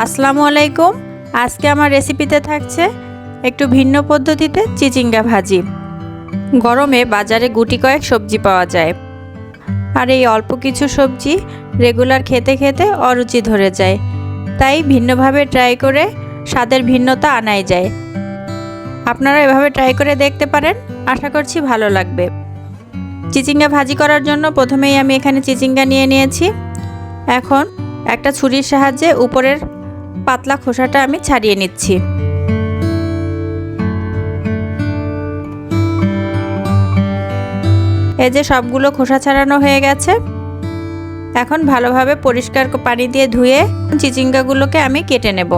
আসসালামু আলাইকুম। আজকে আমার রেসিপিতে থাকছে একটু ভিন্ন পদ্ধতিতে চিচিঙ্গা ভাজি। গরমে বাজারে গুটি কয়েক সবজি পাওয়া যায়। আর এই অল্প কিছু সবজি রেগুলার খেতে খেতে অরুচি ধরে যায়। তাই ভিন্নভাবে ট্রাই করে স্বাদের ভিন্নতা আনাই যায়। আপনারা এভাবে ট্রাই করে দেখতে পারেন। আশা করছি ভালো লাগবে। চিচিঙ্গা ভাজি করার জন্য প্রথমেই আমি এখানে চিচিঙ্গা নিয়ে নিয়েছি। এখন একটা ছুরির সাহায্যে উপরের পাতলা খোসাটা আমি ছাড়িয়ে নিচ্ছি। এই যে সবগুলো খোসা ছাড়ানো হয়ে গেছে। এখন ভালোভাবে পরিষ্কার পানি দিয়ে ধুয়ে চিচিঙ্গাগুলোকে আমি কেটে নেব।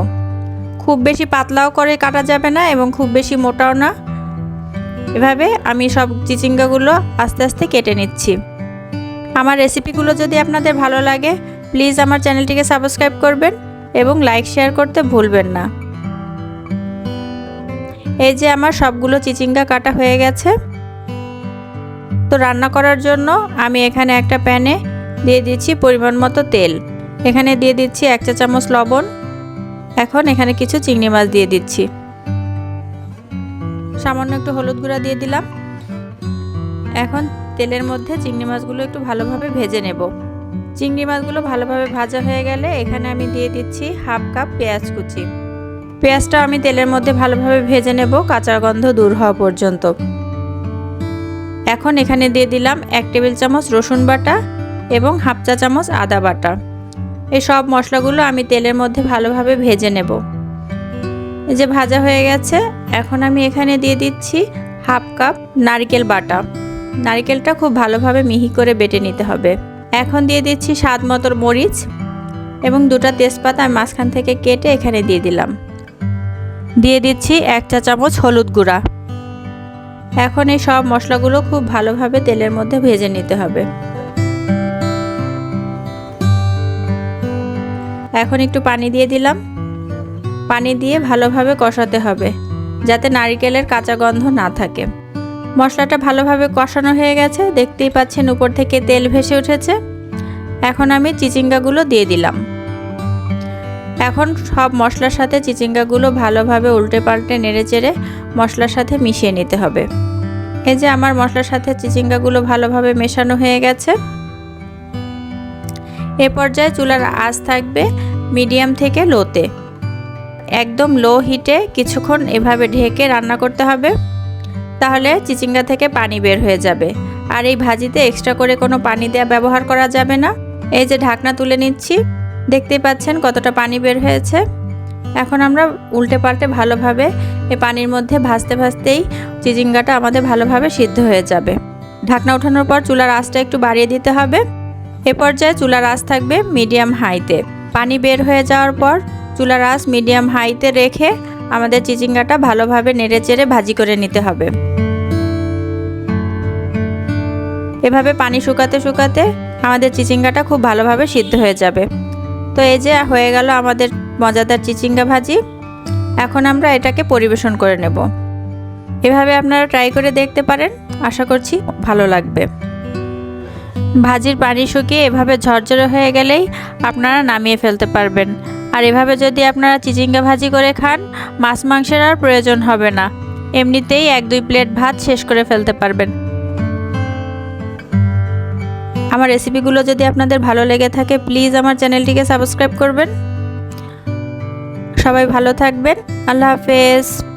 খুব বেশি পাতলাও করে কাটা যাবে না এবং খুব বেশি মোটাও না। এভাবে আমি সব চিচিঙ্গাগুলো আস্তে আস্তে কেটে নিচ্ছি। আমার রেসিপিগুলো যদি আপনাদের ভালো লাগে প্লিজ আমার চ্যানেলটিকে সাবস্ক্রাইব করবেন। এবং লাইক শেয়ার করতে ভুলবেন না। এই যে আমার সবগুলো চিচিঙ্গা কাটা হয়ে গেছে। তো রান্না করার জন্য আমি এখানে একটা প্যানে দিয়ে দিচ্ছি পরিমাণ মতো তেল। এখানে দিয়ে দিচ্ছি এক চা চামচ লবণ। এখন এখানে কিছু চিংড়ি মাছ দিয়ে দিচ্ছি। সামান্য একটু হলুদ গুঁড়া দিয়ে দিলাম। এখন তেলের মধ্যে চিংড়ি মাছগুলো একটু ভালোভাবে ভেজে নেব। চিংড়ি মাছগুলো ভালোভাবে ভাজা হয়ে গেলে এখানে আমি দিয়ে দিচ্ছি হাফ কাপ পেঁয়াজ কুচি। পেঁয়াজটা আমি তেলের মধ্যে ভালোভাবে ভেজে নেব, কাঁচা গন্ধ দূর হওয়া পর্যন্ত। এখন এখানে দিয়ে দিলাম এক টেবিল চামচ রসুন বাটা এবং হাফ চা চামচ আদা বাটা। এই সব মশলাগুলো আমি তেলের মধ্যে ভালোভাবে ভেজে নেব। এই যে ভাজা হয়ে গেছে, এখন আমি এখানে দিয়ে দিচ্ছি হাফ কাপ নারকেল বাটা। নারকেলটা খুব ভালোভাবে মিহি করে বেটে নিতে হবে। এখন দিয়ে দিচ্ছি স্বাদ মতো মরিচ এবং দুটো তেজপাতা আমি মাঝখান থেকে কেটে এখানে দিয়ে দিলাম। দিয়ে দিচ্ছি এক চা চামচ হলুদ গুঁড়া। এখন এই সব মশলাগুলো খুব ভালোভাবে তেলের মধ্যে ভেজে নিতে হবে। এখন একটু পানি দিয়ে দিলাম। পানি দিয়ে ভালোভাবে কষাতে হবে যাতে নারিকেলের কাঁচা গন্ধ না থাকে। মশলাটা ভালোভাবে কষানো হয়ে গেছে। দেখতেই পাচ্ছেন উপর থেকে তেল ভেসে উঠেছে। এখন আমি চিচিঙ্গাগুলো দিয়ে দিলাম। এখন সব মশলার সাথে চিচিঙ্গাগুলো ভালোভাবে উল্টে পাল্টে নেড়ে চেড়ে মশলার সাথে মিশিয়ে নিতে হবে। এই যে আমার মশলার সাথে চিচিঙ্গাগুলো ভালোভাবে মেশানো হয়ে গেছে। এ পর্যায়ে চুলার আঁচ থাকবে মিডিয়াম থেকে লোতে। একদম লো হিটে কিছুক্ষণ এভাবে ঢেকে রান্না করতে হবে। তাহলে চিচিঙ্গা থেকে পানি বের হয়ে যাবে। আর এই ভাজিতে এক্সট্রা করে কোনো পানি দেওয়া ব্যবহার করা যাবে না। এই যে ঢাকনা তুলে নিচ্ছি দেখতে পাচ্ছেন কতটা পানি বের হয়েছে। এখন আমরা উল্টে পাল্টে ভালোভাবে এই পানির মধ্যে ভাজতে ভাজতেই চিচিঙ্গাটা আমাদের ভালোভাবে সিদ্ধ হয়ে যাবে। ঢাকনা ওঠানোর পর চুলার আঁচটা একটু বাড়িয়ে দিতে হবে। এ পর্যায়ে চুলার আঁচ থাকবে মিডিয়াম হাইতে। পানি বের হয়ে যাওয়ার পর চুলার আঁচ মিডিয়াম হাইতে রেখে আমাদের চিচিঙ্গাটা ভালোভাবে নেড়ে চেড়ে ভাজি করে নিতে হবে। এভাবে পানি শুকাতে শুকাতে আমাদের চিচিঙ্গাটা খুব ভালোভাবে সিদ্ধ হয়ে যাবে। তো এই যে হয়ে গেল আমাদের মজাদার চিচিঙ্গা ভাজি। এখন আমরা এটাকে পরিবেশন করে নেব। এভাবে আপনারা ট্রাই করে দেখতে পারেন। আশা করছি ভালো লাগবে। ভাজির পানি শুকিয়ে এভাবে ঝরঝরে হয়ে গেলেই আপনারা নামিয়ে ফেলতে পারবেন। আর এভাবে যদি আপনারা চিচিঙ্গা ভাজি করে খান, মাছ মাংসের আর প্রয়োজন হবে না। এমনিতেই এক দুই প্লেট ভাত শেষ করে ফেলতে পারবেন। আমার রেসিপিগুলো যদি আপনাদের ভালো লেগে থাকে, প্লিজ আমার চ্যানেলটিকে সাবস্ক্রাইব করবেন। সবাই ভালো থাকবেন। আল্লাহ হাফেজ।